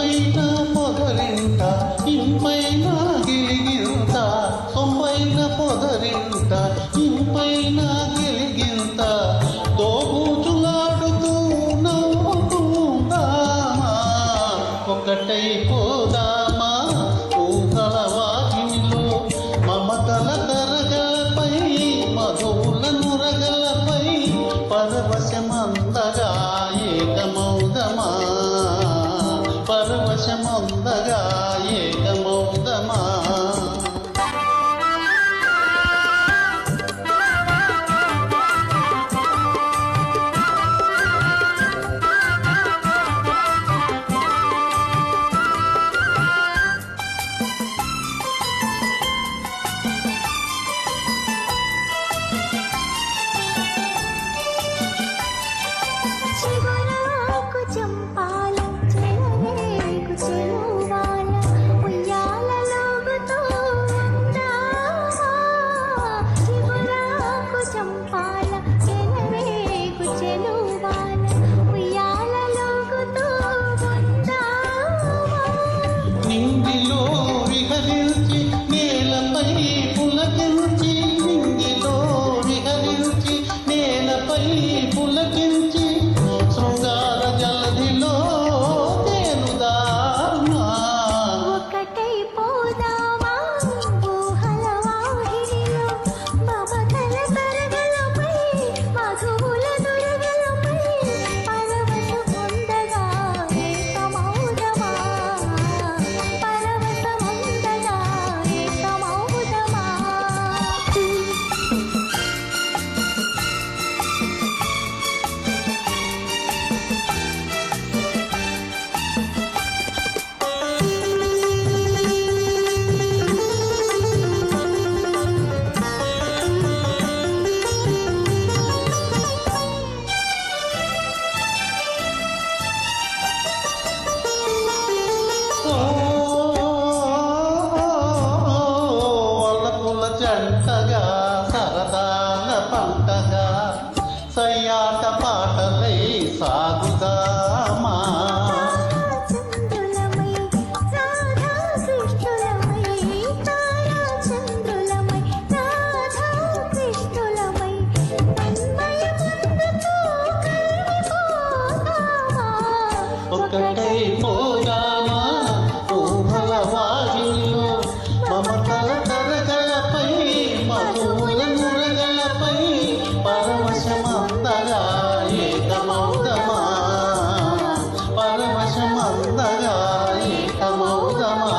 సొంపైన పొదరింట ఇంపైన గిలిగింత సొంపైన పొదరింట ఇంపైన గిలిగింత. దోబూచులాడుతూ నవ్వుకుందామా ఒకటై పోదామా ఊహల వాకినిలో మమతల తరగలపై మధువుల నురగలపై పరవశమందగా పరవశమందగా ఒకటై పోదామా? ఊహల వారిలో మమతల తరగలపై మధువుల మురగలపై పరవశమందగా ఏకమౌదమా పరవశమందగా ఏకమౌదమా